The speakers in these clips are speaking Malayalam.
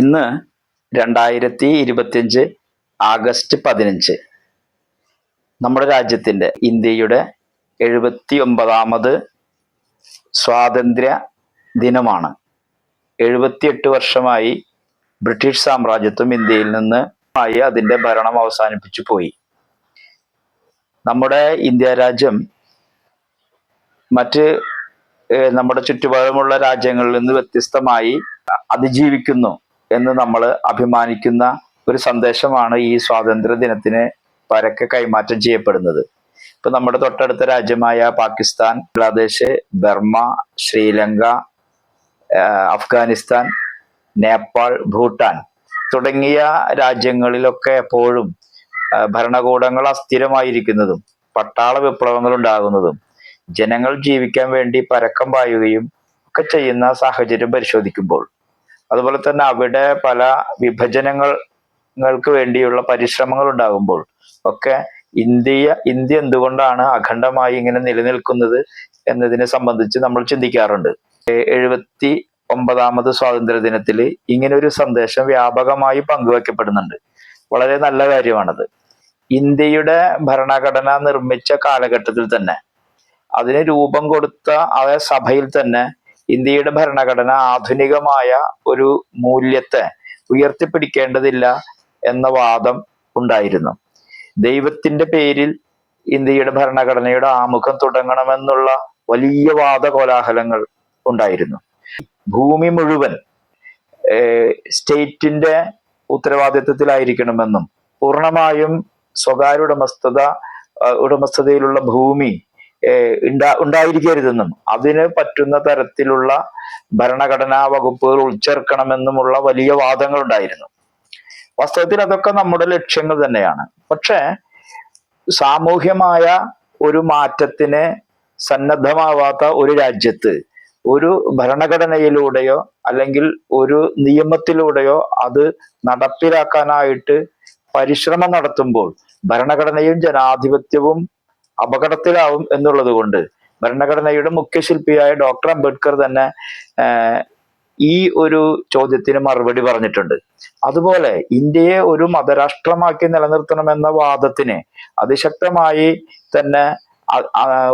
ഇന്ന് രണ്ടായിരത്തി ഇരുപത്തിയഞ്ച് ആഗസ്റ്റ് പതിനഞ്ച്. നമ്മുടെ രാജ്യത്തിന്റെ ഇന്ത്യയുടെ എഴുപത്തി ഒമ്പതാമത് സ്വാതന്ത്ര്യ ദിനമാണ്. എഴുപത്തിയെട്ട് വർഷമായി ബ്രിട്ടീഷ് സാമ്രാജ്യത്വം ഇന്ത്യയിൽ നിന്ന് ആയി അതിന്റെ ഭരണം അവസാനിപ്പിച്ചു പോയി. നമ്മുടെ ഇന്ത്യ രാജ്യം മറ്റ് നമ്മുടെ ചുറ്റുപാടുമുള്ള രാജ്യങ്ങളിൽ നിന്ന് വ്യത്യസ്തമായി അതിജീവിക്കുന്നു എന്ന് നമ്മൾ അഭിമാനിക്കുന്ന ഒരു സന്ദേശമാണ് ഈ സ്വാതന്ത്ര്യ ദിനത്തിന് പരക്കെ കൈമാറ്റം ചെയ്യപ്പെടുന്നത്. ഇപ്പൊ നമ്മുടെ തൊട്ടടുത്ത രാജ്യമായ പാകിസ്ഥാൻ ബംഗ്ലാദേശ് ബർമ്മ ശ്രീലങ്ക അഫ്ഗാനിസ്ഥാൻ നേപ്പാൾ ഭൂട്ടാൻ തുടങ്ങിയ രാജ്യങ്ങളിലൊക്കെ എപ്പോഴും ഭരണകൂടങ്ങൾ അസ്ഥിരമായിരിക്കുന്നതും പട്ടാള വിപ്ലവങ്ങൾ ഉണ്ടാകുന്നതും ജനങ്ങൾ ജീവിക്കാൻ വേണ്ടി പരക്കം പായുകയും ഒക്കെ ചെയ്യുന്ന സാഹചര്യം പരിശോധിക്കുമ്പോൾ. അതുപോലെ തന്നെ അവിടെ പല വിഭജനങ്ങൾക്ക് വേണ്ടിയുള്ള പരിശ്രമങ്ങൾ ഉണ്ടാകുമ്പോൾ ഒക്കെ ഇന്ത്യ ഇന്ത്യ എന്തുകൊണ്ടാണ് അഖണ്ഡമായി ഇങ്ങനെ നിലനിൽക്കുന്നത് എന്നതിനെ സംബന്ധിച്ച് നമ്മൾ ചിന്തിക്കാറുണ്ട്. എഴുപത്തി ഒമ്പതാമത് സ്വാതന്ത്ര്യ ദിനത്തിൽ ഇങ്ങനെ ഒരു സന്ദേശം വ്യാപകമായി പങ്കുവെക്കപ്പെടുന്നുണ്ട്. വളരെ നല്ല കാര്യമാണത്. ഇന്ത്യയുടെ ഭരണഘടന നിർമ്മിച്ച കാലഘട്ടത്തിൽ തന്നെ അതിന് രൂപം കൊടുത്ത ആ സഭയിൽ തന്നെ ഇന്ത്യയുടെ ഭരണഘടന ആധുനികമായ ഒരു മൂല്യത്തെ ഉയർത്തിപ്പിടിക്കേണ്ടതില്ല എന്ന വാദം ഉണ്ടായിരുന്നു. ദൈവത്തിന്റെ പേരിൽ ഇന്ത്യയുടെ ഭരണഘടനയുടെ ആമുഖം തുടങ്ങണമെന്നുള്ള വലിയ വാദകോലാഹലങ്ങൾ ഉണ്ടായിരുന്നു. ഭൂമി മുഴുവൻ സ്റ്റേറ്റിന്റെ ഉത്തരവാദിത്വത്തിലായിരിക്കണമെന്നും പൂർണമായും സ്വകാര്യ ഉടമസ്ഥത ഉടമസ്ഥതയിലുള്ള ഭൂമി ഉണ്ടാ ഉണ്ടായിരിക്കരുതെന്നും അതിന് പറ്റുന്ന തരത്തിലുള്ള ഭരണഘടനാ വകുപ്പുകൾ ഉൾച്ചേർക്കണമെന്നുമുള്ള വലിയ വാദങ്ങൾ ഉണ്ടായിരുന്നു വാസ്തവത്തിൽ അതൊക്കെ നമ്മുടെ ലക്ഷ്യങ്ങൾ തന്നെയാണ്. പക്ഷേ സാമൂഹ്യമായ ഒരു മാറ്റത്തിന് സന്നദ്ധമാവാത്ത ഒരു രാജ്യത്ത് ഒരു ഭരണഘടനയിലൂടെയോ അല്ലെങ്കിൽ ഒരു നിയമത്തിലൂടെയോ അത് നടപ്പിലാക്കാനായിട്ട് പരിശ്രമം നടത്തുമ്പോൾ ഭരണഘടനയും ജനാധിപത്യവും അപകടത്തിലാവും എന്നുള്ളത് കൊണ്ട് ഭരണഘടനയുടെ മുഖ്യശില്പിയായ ഡോക്ടർ അംബേദ്കർ തന്നെ ഈ ഒരു ചോദ്യത്തിന് മറുപടി പറഞ്ഞിട്ടുണ്ട്. അതുപോലെ ഇന്ത്യയെ ഒരു മതരാഷ്ട്രമാക്കി നിലനിർത്തണമെന്ന വാദത്തിന് അതിശക്തമായി തന്നെ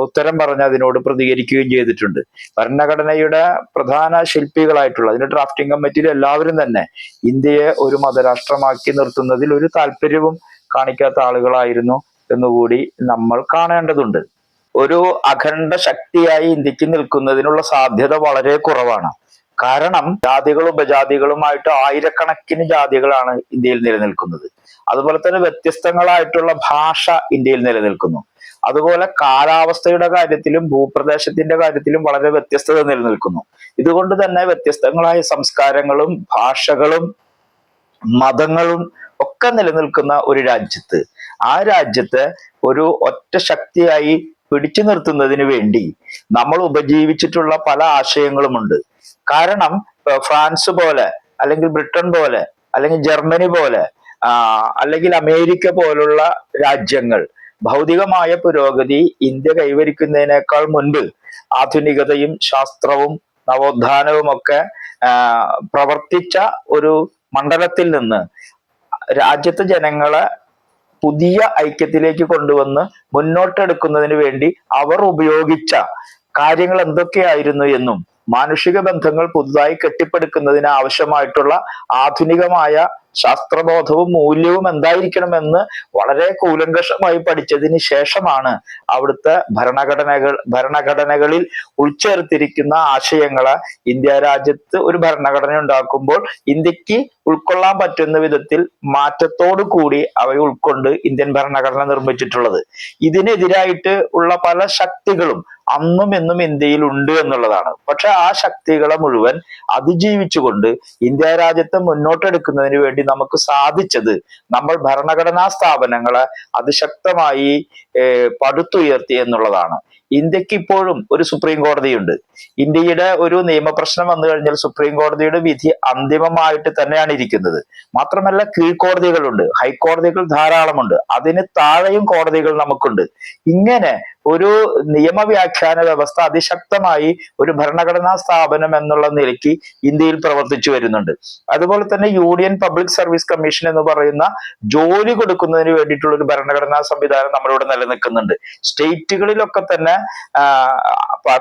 ഉത്തരം പറഞ്ഞ് അതിനോട് പ്രതികരിക്കുകയും ചെയ്തിട്ടുണ്ട്. ഭരണഘടനയുടെ പ്രധാന ശില്പികളായിട്ടുള്ള അതിന്റെ ഡ്രാഫ്റ്റിംഗ് കമ്മിറ്റിയിൽ എല്ലാവരും തന്നെ ഇന്ത്യയെ ഒരു മതരാഷ്ട്രമാക്കി നിർത്തുന്നതിൽ ഒരു താല്പര്യവും കാണിക്കാത്ത ആളുകളായിരുന്നു എന്നുകൂടി നമ്മൾ കാണേണ്ടതുണ്ട്. ഒരു അഖണ്ഡ ശക്തിയായി ഇന്ത്യയ്ക്ക് നിൽക്കുന്നതിനുള്ള സാധ്യത വളരെ കുറവാണ്. കാരണം ജാതികളും ഉപജാതികളുമായിട്ട് ആയിരക്കണക്കിന് ജാതികളാണ് ഇന്ത്യയിൽ നിലനിൽക്കുന്നത്. അതുപോലെ തന്നെ വ്യത്യസ്തങ്ങളായിട്ടുള്ള ഭാഷ ഇന്ത്യയിൽ നിലനിൽക്കുന്നു. അതുപോലെ കാലാവസ്ഥയുടെ കാര്യത്തിലും ഭൂപ്രദേശത്തിന്റെ കാര്യത്തിലും വളരെ വ്യത്യസ്തത നിലനിൽക്കുന്നു. ഇതുകൊണ്ട് തന്നെ വ്യത്യസ്തങ്ങളായ സംസ്കാരങ്ങളും ഭാഷകളും മതങ്ങളും ഒക്കെ നിലനിൽക്കുന്ന ഒരു രാജ്യത്ത്. ആ രാജ്യത്ത് ഒരു ഒറ്റ ശക്തിയായി പിടിച്ചു നിർത്തുന്നതിന് വേണ്ടി നമ്മൾ ഉപജീവിച്ചിട്ടുള്ള പല ആശയങ്ങളുമുണ്ട്. കാരണം ഫ്രാൻസ് പോലെ അല്ലെങ്കിൽ ബ്രിട്ടൻ പോലെ അല്ലെങ്കിൽ ജർമ്മനി പോലെ അല്ലെങ്കിൽ അമേരിക്ക പോലുള്ള രാജ്യങ്ങൾ ഭൗതികമായ പുരോഗതി ഇന്ത്യ കൈവരിക്കുന്നതിനേക്കാൾ മുൻപ് ആധുനികതയും ശാസ്ത്രവും നവോത്ഥാനവും ഒക്കെ പ്രവർത്തിച്ച ഒരു മണ്ഡലത്തിൽ നിന്ന് രാജ്യത്തെ ജനങ്ങളെ പുതിയ ഐക്യത്തിലേക്ക് കൊണ്ടുവന്ന് മുന്നോട്ടെടുക്കുന്നതിന് വേണ്ടി അവർ ഉപയോഗിച്ച കാര്യങ്ങൾ എന്തൊക്കെയായിരുന്നു എന്നും മാനുഷിക ബന്ധങ്ങൾ പുതുതായി കെട്ടിപ്പടുക്കുന്നതിന് ആവശ്യമായിട്ടുള്ള ആധുനികമായ ശാസ്ത്രബോധവും മൂല്യവും എന്തായിരിക്കണമെന്ന് വളരെ കൂലങ്കഷമായി പഠിച്ചതിന് ശേഷമാണ് അവിടുത്തെ ഭരണഘടനകൾ ഭരണഘടനകളിൽ ഉൾച്ചേർത്തിരിക്കുന്ന ആശയങ്ങളെ ഇന്ത്യ രാജ്യത്ത് ഒരു ഭരണഘടന ഉണ്ടാക്കുമ്പോൾ ഇന്ത്യയ്ക്ക് ഉൾക്കൊള്ളാൻ പറ്റുന്ന വിധത്തിൽ മാറ്റത്തോടു കൂടി അവയെ ഉൾക്കൊണ്ട് ഇന്ത്യൻ ഭരണഘടന നിർമ്മിച്ചിട്ടുള്ളത്. ഇതിനെതിരായിട്ട് ഉള്ള പല ശക്തികളും അന്നും എന്നും ഇന്ത്യയിൽ ഉണ്ട് എന്നുള്ളതാണ്. പക്ഷെ ആ ശക്തികളെ മുഴുവൻ അതിജീവിച്ചുകൊണ്ട് ഇന്ത്യ രാജ്യത്തെ മുന്നോട്ടെടുക്കുന്നതിന് വേണ്ടി നമുക്ക് സാധിച്ചത് നമ്മൾ ഭരണഘടനാ സ്ഥാപനങ്ങളെ അതിശക്തമായി പടുത്തുയർത്തി എന്നുള്ളതാണ്. ഇന്ത്യയ്ക്ക് ഇപ്പോഴും ഒരു സുപ്രീം കോടതിയുണ്ട്. ഇന്ത്യയുടെ ഒരു നിയമപ്രശ്നം വന്നു കഴിഞ്ഞാൽ സുപ്രീം കോടതിയുടെ വിധി അന്തിമമായിട്ട് തന്നെയാണ് ഇരിക്കുന്നത്. മാത്രമല്ല കീഴ്ക്കോടതികളുണ്ട്. ഹൈക്കോടതികൾ ധാരാളമുണ്ട്. അതിന് താഴെയും കോടതികൾ നമുക്കുണ്ട്. ഇങ്ങനെ ഒരു നിയമവ്യാഖ്യാന വ്യവസ്ഥ അതിശക്തമായി ഒരു ഭരണഘടനാ സ്ഥാപനം എന്നുള്ള നിലയ്ക്ക് ഇന്ത്യയിൽ പ്രവർത്തിച്ചു വരുന്നുണ്ട്. അതുപോലെ തന്നെ യൂണിയൻ പബ്ലിക് സർവീസ് കമ്മീഷൻ എന്ന് പറയുന്ന ജോലി കൊടുക്കുന്നതിന് വേണ്ടിയിട്ടുള്ള ഒരു ഭരണഘടനാ സംവിധാനം നമ്മളിവിടെ നിലനിൽക്കുന്നുണ്ട്. സ്റ്റേറ്റുകളിലൊക്കെ തന്നെ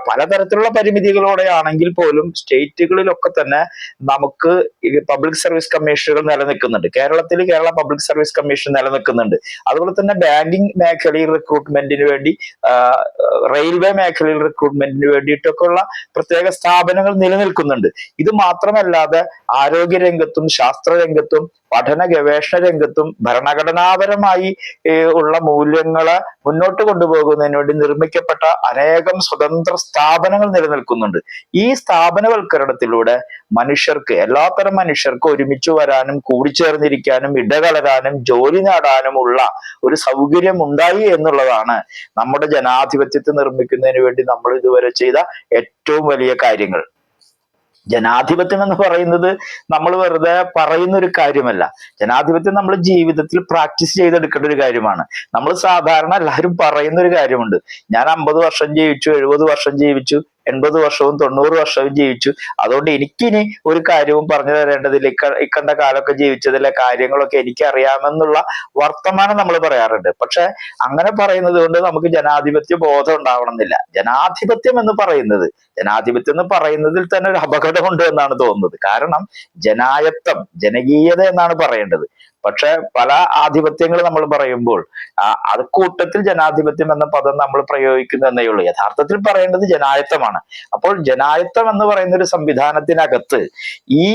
പലതരത്തിലുള്ള പരിമിതികളോടെ ആണെങ്കിൽ പോലും സ്റ്റേറ്റുകളിലൊക്കെ തന്നെ നമുക്ക് പബ്ലിക് സർവീസ് കമ്മീഷനുകൾ നിലനിൽക്കുന്നുണ്ട്. കേരളത്തിൽ കേരള പബ്ലിക് സർവീസ് കമ്മീഷൻ നിലനിൽക്കുന്നുണ്ട്. അതുപോലെ തന്നെ ബാങ്കിങ് മേഖലയിൽ റിക്രൂട്ട്മെന്റിന് വേണ്ടി റെയിൽവേ മേഖലയിൽ റിക്രൂട്ട്മെന്റിന് വേണ്ടിയിട്ടൊക്കെ ഉള്ള പ്രത്യേക സ്ഥാപനങ്ങൾ നിലനിൽക്കുന്നുണ്ട്. ഇത് മാത്രമല്ലാതെ ആരോഗ്യ രംഗത്തും ശാസ്ത്ര രംഗത്തും പഠന ഗവേഷണ രംഗത്തും ഭരണഘടനാപരമായി ഉള്ള മൂല്യങ്ങളെ മുന്നോട്ട് കൊണ്ടുപോകുന്നതിന് വേണ്ടി നിർമ്മിക്കപ്പെട്ട അനേകം സ്വതന്ത്ര സ്ഥാപനങ്ങൾ നിലനിൽക്കുന്നുണ്ട്. ഈ സ്ഥാപനവൽക്കരണത്തിലൂടെ മനുഷ്യർക്ക് എല്ലാത്തരം മനുഷ്യർക്ക് ഒരുമിച്ച് വരാനും കൂടിച്ചേർന്നിരിക്കാനും ഇടകലരാനും ജോലി നേടാനുമുള്ള ഒരു സൗകര്യം ഉണ്ടായി എന്നുള്ളതാണ് നമ്മുടെ ജനാധിപത്യത്തെ നിർമ്മിക്കുന്നതിന് വേണ്ടി നമ്മൾ ഇതുവരെ ചെയ്ത ഏറ്റവും വലിയ കാര്യങ്ങൾ. ജനാധിപത്യം എന്ന് പറയുന്നത് നമ്മൾ വെറുതെ പറയുന്ന ഒരു കാര്യമല്ല. ജനാധിപത്യം നമ്മൾ ജീവിതത്തിൽ പ്രാക്ടീസ് ചെയ്തെടുക്കേണ്ട ഒരു കാര്യമാണ്. നമ്മൾ സാധാരണ എല്ലാവരും പറയുന്ന ഒരു കാര്യമുണ്ട്. ഞാൻ അമ്പത് വർഷം ജീവിച്ചു എഴുപത് വർഷം ജീവിച്ചു എൺപത് വർഷവും തൊണ്ണൂറ് വർഷവും ജീവിച്ചു. അതുകൊണ്ട് എനിക്കിനി ഒരു കാര്യവും പറഞ്ഞു തരേണ്ടതില്ല. ഇക്ക ഇക്കണ്ട കാലമൊക്കെ ജീവിച്ചതിലെ കാര്യങ്ങളൊക്കെ എനിക്ക് അറിയാമെന്നുള്ള വർത്തമാനം നമ്മൾ പറയാറുണ്ട്. പക്ഷെ അങ്ങനെ പറയുന്നത് കൊണ്ട് നമുക്ക് ജനാധിപത്യ ബോധം ഉണ്ടാവണമെന്നില്ല. ജനാധിപത്യം എന്ന് പറയുന്നത് ജനാധിപത്യം എന്ന് പറയുന്നതിൽ തന്നെ ഒരു അപകടമുണ്ട് എന്നാണ് തോന്നുന്നത്. കാരണം ജനായത്വം ജനകീയത എന്നാണ് പറയേണ്ടത്. പക്ഷെ പല ആധിപത്യങ്ങൾ നമ്മൾ പറയുമ്പോൾ അത് കൂട്ടത്തിൽ ജനാധിപത്യം എന്ന പദം നമ്മൾ പ്രയോഗിക്കുന്നു എന്നേ ഉള്ളൂ. യഥാർത്ഥത്തിൽ പറയേണ്ടത് ജനായത്വമാണ് അപ്പോൾ ജനായത്വം എന്ന് പറയുന്ന ഒരു സംവിധാനത്തിനകത്ത് ഈ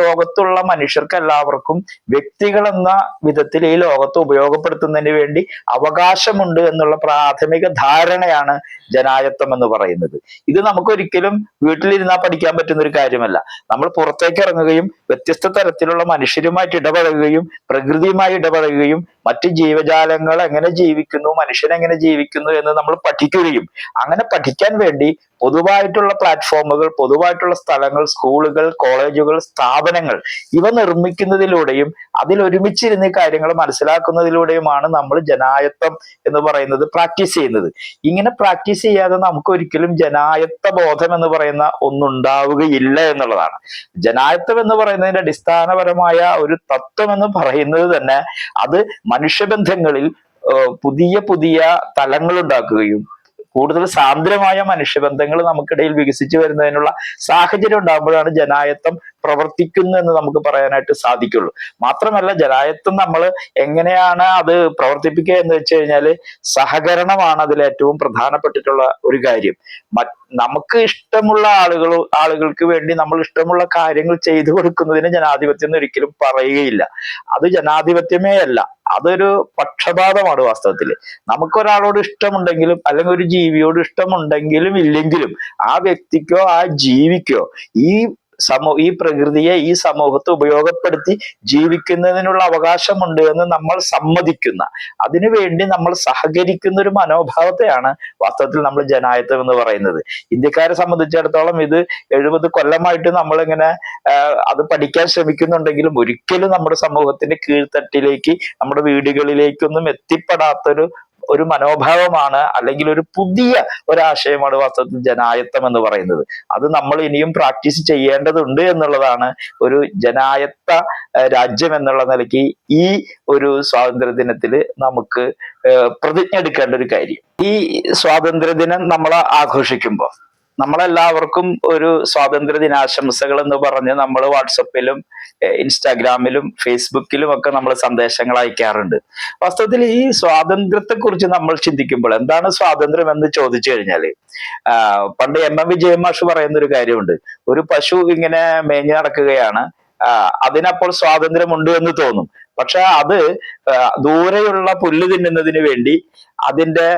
ലോകത്തുള്ള മനുഷ്യർക്ക് എല്ലാവർക്കും വ്യക്തികൾ എന്ന വിധത്തിൽ ഈ ലോകത്ത് ഉപയോഗപ്പെടുത്തുന്നതിന് വേണ്ടി അവകാശമുണ്ട് എന്നുള്ള പ്രാഥമിക ധാരണയാണ് ജനായത്വം എന്ന് പറയുന്നത്. ഇത് നമുക്ക് ഒരിക്കലും വീട്ടിലിരുന്നാൽ പഠിക്കാൻ പറ്റുന്ന ഒരു കാര്യമല്ല. നമ്മൾ പുറത്തേക്ക് ഇറങ്ങുകയും വ്യത്യസ്ത തരത്തിലുള്ള മനുഷ്യരുമായിട്ട് ഇടപഴകുകയും പ്രകൃതിയുമായി ഇടപഴകുകയും മറ്റ് ജീവജാലങ്ങൾ എങ്ങനെ ജീവിക്കുന്നു മനുഷ്യൻ എങ്ങനെ ജീവിക്കുന്നു എന്ന് നമ്മൾ പഠിക്കുകയും അങ്ങനെ പഠിക്കാൻ വേണ്ടി പൊതുവായിട്ടുള്ള പ്ലാറ്റ്ഫോമുകൾ പൊതുവായിട്ടുള്ള സ്ഥലങ്ങൾ സ്കൂളുകൾ കോളേജുകൾ സ്ഥാപനങ്ങൾ ഇവ നിർമ്മിക്കുന്നതിലൂടെയും അതിൽ ഒരുമിച്ചിരുന്ന് കാര്യങ്ങൾ മനസ്സിലാക്കുന്നതിലൂടെയുമാണ് നമ്മൾ ജനായത്വം എന്ന് പറയുന്നത് പ്രാക്ടീസ് ചെയ്യുന്നത്. ഇങ്ങനെ പ്രാക്ടീസ് ചെയ്യാതെ നമുക്ക് ഒരിക്കലും ജനായത്വ ബോധം എന്ന് പറയുന്ന ഒന്നുണ്ടാവുകയില്ല എന്നുള്ളതാണ്. ജനായത്വം എന്ന് പറയുന്നതിന്റെ അടിസ്ഥാനപരമായ ഒരു തത്വം എന്ന് പറയുന്നത് തന്നെ അത് മനുഷ്യബന്ധങ്ങളിൽ പുതിയ പുതിയ തലങ്ങൾ ഉണ്ടാക്കുകയും കൂടുതൽ സാന്ദ്രമായ മനുഷ്യബന്ധങ്ങൾ നമുക്കിടയിൽ വികസിച്ചു വരുന്നതിനുള്ള സാഹചര്യം ഉണ്ടാകുമ്പോഴാണ് ജനായത്വം പ്രവർത്തിക്കുന്നു എന്ന് നമുക്ക് പറയാനായിട്ട് സാധിക്കുള്ളൂ. മാത്രമല്ല ജനായത്വം നമ്മൾ എങ്ങനെയാണ് അത് പ്രവർത്തിപ്പിക്കുക എന്ന് വെച്ച് കഴിഞ്ഞാൽ സഹകരണമാണ് അതിൽ ഏറ്റവും പ്രധാനപ്പെട്ടിട്ടുള്ള ഒരു കാര്യം. നമുക്ക് ഇഷ്ടമുള്ള ആളുകൾ ആളുകൾക്ക് വേണ്ടി നമ്മൾ ഇഷ്ടമുള്ള കാര്യങ്ങൾ ചെയ്തു കൊടുക്കുന്നതിന് ജനാധിപത്യം ഒരിക്കലും പറയുകയില്ല. അത് ജനാധിപത്യമേ അല്ല. അതൊരു പക്ഷപാതമാണ് വാസ്തവത്തിൽ നമുക്കൊരാളോട് ഇഷ്ടമുണ്ടെങ്കിലും അല്ലെങ്കിൽ ഒരു ജീവിയോട് ഇഷ്ടമുണ്ടെങ്കിലും ഇല്ലെങ്കിലും ആ വ്യക്തിക്കോ ആ ജീവിക്കോ ഈ സമൂ ഈ പ്രകൃതിയെ ഈ സമൂഹത്തെ ഉപയോഗപ്പെടുത്തി ജീവിക്കുന്നതിനുള്ള അവകാശമുണ്ട് എന്ന് നമ്മൾ സമ്മതിക്കുന്ന. അതിനുവേണ്ടി നമ്മൾ സഹകരിക്കുന്ന ഒരു മനോഭാവത്തെയാണ് വാസ്തവത്തിൽ നമ്മൾ ജനായത്വം എന്ന് പറയുന്നത്. ഇന്ത്യക്കാരെ സംബന്ധിച്ചിടത്തോളം ഇത് എഴുപത് കൊല്ലമായിട്ട് നമ്മളിങ്ങനെ അത് പഠിക്കാൻ ശ്രമിക്കുന്നുണ്ടെങ്കിലും ഒരിക്കലും നമ്മുടെ സമൂഹത്തിന്റെ കീഴ്ത്തട്ടിലേക്ക് നമ്മുടെ വീടുകളിലേക്കൊന്നും എത്തിപ്പെടാത്തൊരു ഒരു മനോഭാവമാണ് അല്ലെങ്കിൽ ഒരു പുതിയ ഒരാശയമാണ് വാസ്തവത്തിൽ ജനായത്വം എന്ന് പറയുന്നത്. അത് നമ്മൾ ഇനിയും പ്രാക്ടീസ് ചെയ്യേണ്ടതുണ്ട് എന്നുള്ളതാണ് ഒരു ജനായത്ത രാജ്യം എന്നുള്ള നിലയ്ക്ക് ഈ ഒരു സ്വാതന്ത്ര്യ ദിനത്തിൽ നമുക്ക് പ്രതിജ്ഞ എടുക്കേണ്ട ഒരു കാര്യം. ഈ സ്വാതന്ത്ര്യ ദിനം നമ്മൾ ആഘോഷിക്കുമ്പോൾ നമ്മളെല്ലാവർക്കും ഒരു സ്വാതന്ത്ര്യ ദിനാശംസകൾ എന്ന് പറഞ്ഞ് നമ്മൾ വാട്സപ്പിലും ഇൻസ്റ്റാഗ്രാമിലും ഫേസ്ബുക്കിലും ഒക്കെ നമ്മൾ സന്ദേശങ്ങൾ അയക്കാറുണ്ട്. വാസ്തവത്തിൽ ഈ സ്വാതന്ത്ര്യത്തെക്കുറിച്ച് നമ്മൾ ചിന്തിക്കുമ്പോൾ എന്താണ് സ്വാതന്ത്ര്യം എന്ന് ചോദിച്ചു കഴിഞ്ഞാൽ പണ്ട് എം എം വിജയൻ മാഷ് പറയുന്ന ഒരു കാര്യമുണ്ട്. ഒരു പശു ഇങ്ങനെ മേഞ്ഞു നടക്കുകയാണ് അതിനപ്പോൾ സ്വാതന്ത്ര്യമുണ്ട് എന്ന് തോന്നും. പക്ഷെ അത് ദൂരെയുള്ള പുല്ല് തിന്നുന്നതിന് വേണ്ടി അതിന്റെ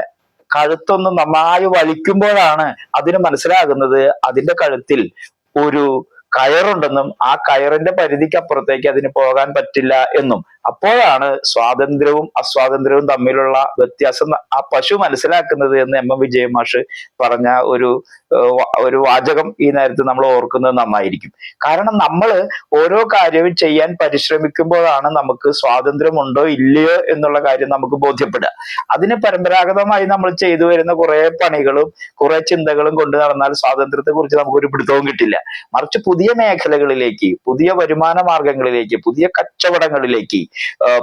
കഴുത്തൊന്ന് നന്നായി വലിക്കുമ്പോഴാണ് അതിന് മനസ്സിലാകുന്നത് അതിന്റെ കഴുത്തിൽ ഒരു കയറുണ്ടെന്നും ആ കയറിന്റെ പരിധിക്ക് അപ്പുറത്തേക്ക് അതിന് പോകാൻ പറ്റില്ല എന്നും. അപ്പോഴാണ് സ്വാതന്ത്ര്യവും അസ്വാതന്ത്ര്യവും തമ്മിലുള്ള വ്യത്യാസം ആ പശു മനസ്സിലാക്കുന്നത് എന്ന് എം എം വിജയ മാഷ് പറഞ്ഞ ഒരു ഒരു വാചകം ഈ നേരത്തെ നമ്മൾ ഓർക്കുന്നത് നന്നായിരിക്കും. കാരണം നമ്മൾ ഓരോ കാര്യവും ചെയ്യാൻ പരിശ്രമിക്കുമ്പോഴാണ് നമുക്ക് സ്വാതന്ത്ര്യമുണ്ടോ ഇല്ലയോ എന്നുള്ള കാര്യം നമുക്ക് ബോധ്യപ്പെടുക. അതിന് പരമ്പരാഗതമായി നമ്മൾ ചെയ്തു വരുന്ന കുറെ പണികളും കുറെ ചിന്തകളും കൊണ്ട് നടന്നാൽ സ്വാതന്ത്ര്യത്തെ കുറിച്ച് നമുക്ക് ഒരു പിടുത്തവും കിട്ടില്ല. മറിച്ച് പുതിയ മേഖലകളിലേക്ക് പുതിയ വരുമാന മാർഗങ്ങളിലേക്ക് പുതിയ കച്ചവടങ്ങളിലേക്ക്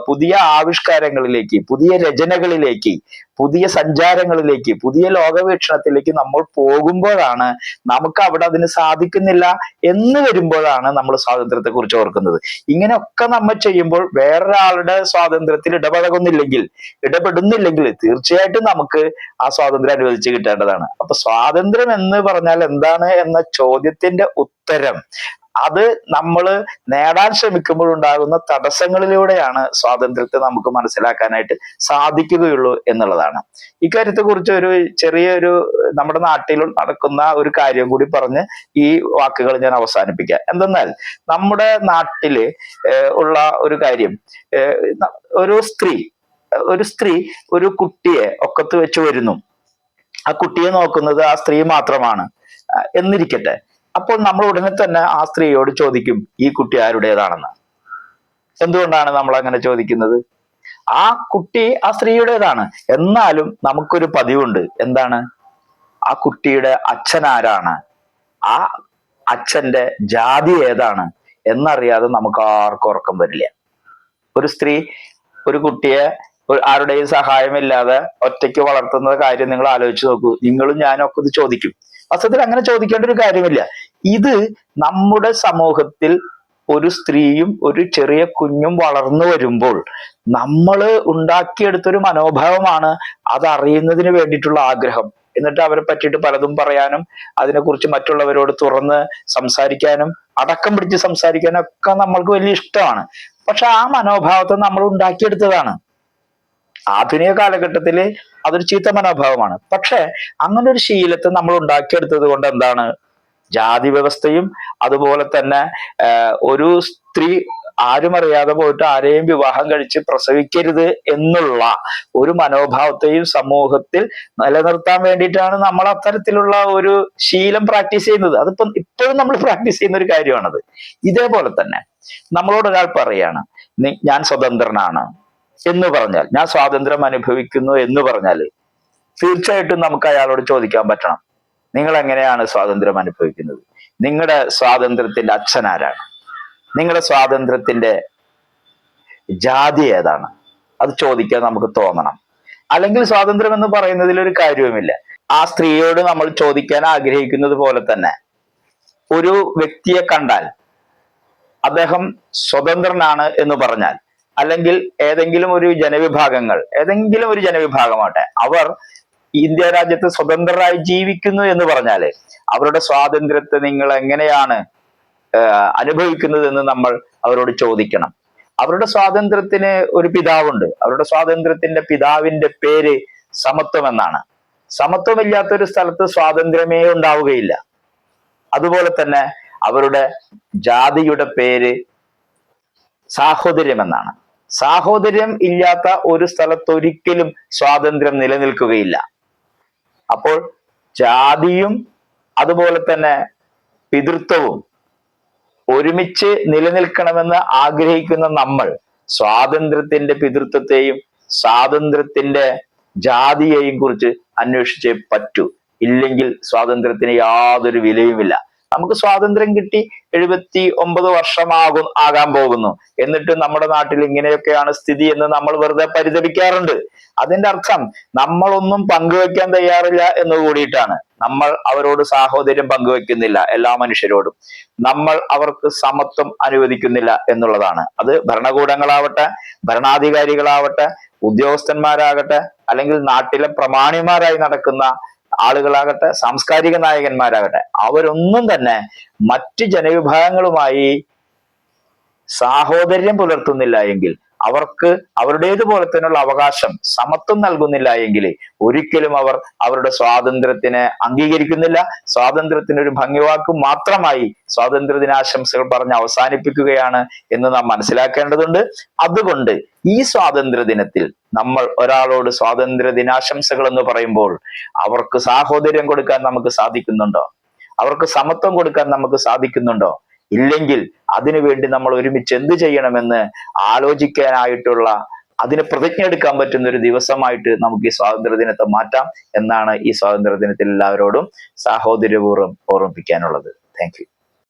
പുതിയ ആവിഷ്കാരങ്ങളിലേക്ക് പുതിയ രചനകളിലേക്ക് പുതിയ സഞ്ചാരങ്ങളിലേക്ക് പുതിയ ലോകവീക്ഷണത്തിലേക്ക് നമ്മൾ പോകുമ്പോഴാണ് നമുക്ക് അവിടെ അതിന് സാധിക്കുന്നില്ല എന്ന് വരുമ്പോഴാണ് നമ്മൾ സ്വാതന്ത്ര്യത്തെ കുറിച്ച് ഓർക്കുന്നത്. ഇങ്ങനെയൊക്കെ നമ്മൾ ചെയ്യുമ്പോൾ വേറൊരാളുടെ സ്വാതന്ത്ര്യത്തിൽ ഇടപഴകുന്നില്ലെങ്കിൽ ഇടപെടുന്നില്ലെങ്കിൽ തീർച്ചയായിട്ടും നമുക്ക് ആ സ്വാതന്ത്ര്യം അനുവദിച്ച് കിട്ടേണ്ടതാണ്. അപ്പൊ സ്വാതന്ത്ര്യം എന്ന് പറഞ്ഞാൽ എന്താണ് എന്ന ചോദ്യത്തിന്റെ ഉത്തരം അത് നമ്മൾ നേടാൻ ശ്രമിക്കുമ്പോഴുണ്ടാകുന്ന തടസ്സങ്ങളിലൂടെയാണ് സ്വാതന്ത്ര്യത്തെ നമുക്ക് മനസ്സിലാക്കാനായിട്ട് സാധിക്കുകയുള്ളൂ എന്നുള്ളതാണ്. ഇക്കാര്യത്തെ കുറിച്ച് ഒരു ചെറിയൊരു നമ്മുടെ നാട്ടിൽ നടക്കുന്ന ഒരു കാര്യം കൂടി പറഞ്ഞ് ഈ വാക്കുകൾ ഞാൻ അവസാനിപ്പിക്കാം. എന്തെന്നാൽ നമ്മുടെ നാട്ടിൽ ഉള്ള ഒരു കാര്യം ഒരു സ്ത്രീ ഒരു സ്ത്രീ ഒരു കുട്ടിയെ ഒക്കത്ത് വെച്ച് വരുന്നു. ആ കുട്ടിയെ നോക്കുന്നത് ആ സ്ത്രീ മാത്രമാണ്. എന്നിരിക്കട്ടെ. അപ്പോൾ നമ്മൾ ഉടനെ തന്നെ ആ സ്ത്രീയോട് ചോദിക്കും ഈ കുട്ടി ആരുടേതാണെന്ന്? എന്തുകൊണ്ടാണ് നമ്മൾ അങ്ങനെ ചോദിക്കുന്നത്? ആ കുട്ടി ആ സ്ത്രീയുടേതാണ്. എന്നാലും നമുക്കൊരു പതിവുണ്ട്. എന്താണ്? ആ കുട്ടിയുടെ അച്ഛൻ ആരാണ്? ആ അച്ഛന്റെ ജാതി ഏതാണ്? എന്നറിയാതെ നമുക്ക് ആർക്കും ഉറക്കം വരില്ല. ഒരു സ്ത്രീ ഒരു കുട്ടിയെ ആരുടെയും സഹായമില്ലാതെ ഒറ്റയ്ക്ക് വളർത്തുന്ന കാര്യം നിങ്ങൾ ആലോചിച്ച് നോക്കൂ. നിങ്ങളും ഞാനും ഒക്കെ ഇത് ചോദിക്കും. വാസ്തവത്തിൽ അങ്ങനെ ചോദിക്കേണ്ട ഒരു കാര്യമില്ല. ഇത് നമ്മുടെ സമൂഹത്തിൽ ഒരു സ്ത്രീയും ഒരു ചെറിയ കുഞ്ഞും വളർന്നു വരുമ്പോൾ നമ്മൾ ഉണ്ടാക്കിയെടുത്തൊരു മനോഭാവമാണ് അത് വേണ്ടിയിട്ടുള്ള ആഗ്രഹം. എന്നിട്ട് അവരെ പറ്റിയിട്ട് പലതും പറയാനും അതിനെക്കുറിച്ച് മറ്റുള്ളവരോട് തുറന്ന് സംസാരിക്കാനും അടക്കം പിടിച്ച് സംസാരിക്കാനും ഒക്കെ നമ്മൾക്ക് വലിയ ഇഷ്ടമാണ്. പക്ഷെ ആ മനോഭാവത്തെ നമ്മൾ ഉണ്ടാക്കിയെടുത്തതാണ്. ആധുനിക കാലഘട്ടത്തിൽ അതൊരു ചീത്ത മനോഭാവമാണ്. പക്ഷെ അങ്ങനെ ഒരു ശീലത്തെ നമ്മൾ ഉണ്ടാക്കിയെടുത്തത് കൊണ്ട് എന്താണ്? ജാതി വ്യവസ്ഥയും അതുപോലെ തന്നെ ഒരു സ്ത്രീ ആരും അറിയാതെ പോയിട്ട് ആരെയും വിവാഹം കഴിച്ച് പ്രസവിക്കരുത് എന്നുള്ള ഒരു മനോഭാവത്തെയും സമൂഹത്തിൽ നിലനിർത്താൻ വേണ്ടിയിട്ടാണ് നമ്മൾ അത്തരത്തിലുള്ള ഒരു ശീലം പ്രാക്ടീസ് ചെയ്യുന്നത്. അതിപ്പം ഇപ്പോഴും നമ്മൾ പ്രാക്ടീസ് ചെയ്യുന്ന ഒരു കാര്യമാണത്. ഇതേപോലെ തന്നെ നമ്മളോട് ഒരാൾ പറയാണ് ഞാൻ സ്വതന്ത്രനാണ്. എന്ന് പറഞ്ഞാൽ ഞാൻ സ്വാതന്ത്ര്യം അനുഭവിക്കുന്നു എന്ന് പറഞ്ഞാൽ തീർച്ചയായിട്ടും നമുക്ക് അയാളോട് ചോദിക്കാൻ പറ്റണം. നിങ്ങൾ എങ്ങനെയാണ് സ്വാതന്ത്ര്യം അനുഭവിക്കുന്നത്? നിങ്ങളുടെ സ്വാതന്ത്ര്യത്തിന്റെ അച്ഛൻ ആരാണ്? നിങ്ങളുടെ സ്വാതന്ത്ര്യത്തിന്റെ ജാതി ഏതാണ്? അത് ചോദിക്കാൻ നമുക്ക് തോന്നണം. അല്ലെങ്കിൽ സ്വാതന്ത്ര്യം എന്ന് പറയുന്നതിൽ ഒരു കാര്യവുമില്ല. ആ സ്ത്രീയോട് നമ്മൾ ചോദിക്കാൻ ആഗ്രഹിക്കുന്നത് പോലെ തന്നെ ഒരു വ്യക്തിയെ കണ്ടാൽ അദ്ദേഹം സ്വതന്ത്രനാണ് എന്ന് പറഞ്ഞാൽ അല്ലെങ്കിൽ ഏതെങ്കിലും ഒരു ജനവിഭാഗങ്ങൾ ഏതെങ്കിലും ഒരു ജനവിഭാഗമാട്ടെ അവർ ഇന്ത്യ രാജ്യത്ത് സ്വതന്ത്രരായി ജീവിക്കുന്നു എന്ന് പറഞ്ഞാൽ അവരുടെ സ്വാതന്ത്ര്യത്തെ നിങ്ങൾ എങ്ങനെയാണ് അനുഭവിക്കുന്നത് എന്ന് നമ്മൾ അവരോട് ചോദിക്കണം. അവരുടെ സ്വാതന്ത്ര്യത്തിന് ഒരു പിതാവുണ്ട്. അവരുടെ സ്വാതന്ത്ര്യത്തിന്റെ പിതാവിന്റെ പേര് സമത്വം എന്നാണ് സമത്വമില്ലാത്ത ഒരു സ്ഥലത്ത് സ്വാതന്ത്ര്യമേ ഉണ്ടാവുകയില്ല. അതുപോലെ തന്നെ അവരുടെ ജാതിയുടെ പേര് സാഹോദര്യം എന്നാണ് സാഹോദര്യം ഇല്ലാത്ത ഒരു സ്ഥലത്ത് ഒരിക്കലും സ്വാതന്ത്ര്യം നിലനിൽക്കുകയില്ല. അപ്പോൾ ജാതിയും അതുപോലെ തന്നെ പിതൃത്വവും ഒരുമിച്ച് നിലനിൽക്കണമെന്ന് ആഗ്രഹിക്കുന്ന നമ്മൾ സ്വാതന്ത്ര്യത്തിന്റെ പിതൃത്വത്തെയും സ്വാതന്ത്ര്യത്തിന്റെ ജാതിയെയും കുറിച്ച് അന്വേഷിച്ചേ പറ്റൂ. ഇല്ലെങ്കിൽ സ്വാതന്ത്ര്യത്തിന് യാതൊരു വിലയുമില്ല. നമുക്ക് സ്വാതന്ത്ര്യം കിട്ടി എഴുപത്തി ഒമ്പത് വർഷമാകും ആകാൻ പോകുന്നു. എന്നിട്ട് നമ്മുടെ നാട്ടിൽ ഇങ്ങനെയൊക്കെയാണ് സ്ഥിതി എന്ന് നമ്മൾ വെറുതെ പരിതപിക്കാറുണ്ട്. അതിന്റെ അർത്ഥം നമ്മളൊന്നും പങ്കുവെക്കാൻ തയ്യാറില്ല എന്ന് കൂടിയിട്ടാണ്. നമ്മൾ അവരോട് സാഹോദര്യം പങ്കുവെക്കുന്നില്ല എല്ലാ മനുഷ്യരോടും. നമ്മൾ അവർക്ക് സമത്വം അനുവദിക്കുന്നില്ല എന്നുള്ളതാണ്. അത് ഭരണകൂടങ്ങളാവട്ടെ ഭരണാധികാരികളാവട്ടെ ഉദ്യോഗസ്ഥന്മാരാകട്ടെ അല്ലെങ്കിൽ നാട്ടിലെ പ്രമാണിമാരായി നടക്കുന്ന ആളുകളാകട്ടെ സാംസ്കാരിക നായകന്മാരാകട്ടെ അവരൊന്നും തന്നെ മറ്റ് ജനവിഭാഗങ്ങളുമായി സാഹോദര്യം പുലർത്തുന്നില്ല എങ്കിൽ അവർക്ക് അവരുടേതുപോലെ തന്നെയുള്ള അവകാശം സമത്വം നൽകുന്നില്ല എങ്കിൽ ഒരിക്കലും അവർ അവരുടെ സ്വാതന്ത്ര്യത്തിനെ അംഗീകരിക്കുന്നില്ല. സ്വാതന്ത്ര്യത്തിന് ഒരു ഭംഗിവാക്ക് മാത്രമായി സ്വാതന്ത്ര്യ ദിനാശംസകൾ പറഞ്ഞ് അവസാനിപ്പിക്കുകയാണ് എന്ന് നാം മനസ്സിലാക്കേണ്ടതുണ്ട്. അതുകൊണ്ട് ഈ സ്വാതന്ത്ര്യ ദിനത്തിൽ നമ്മൾ ഒരാളോട് സ്വാതന്ത്ര്യ ദിനാശംസകൾ എന്ന് പറയുമ്പോൾ അവർക്ക് സാഹോദര്യം കൊടുക്കാൻ നമുക്ക് സാധിക്കുന്നുണ്ടോ? അവർക്ക് സമത്വം കൊടുക്കാൻ നമുക്ക് സാധിക്കുന്നുണ്ടോ? ഇല്ലെങ്കിൽ അതിനുവേണ്ടി നമ്മൾ ഒരുമിച്ച് എന്ത് ചെയ്യണമെന്ന് ആലോചിക്കാനായിട്ടുള്ള അതിന് പ്രതിജ്ഞ എടുക്കാൻ പറ്റുന്ന ഒരു ദിവസമായിട്ട് നമുക്ക് ഈ സ്വാതന്ത്ര്യ ദിനത്തെ മാറ്റാം എന്നാണ് ഈ സ്വാതന്ത്ര്യ ദിനത്തിൽ എല്ലാവരോടും സാഹോദര്യപൂർവം ഓർമ്മിപ്പിക്കാനുള്ളത്. താങ്ക്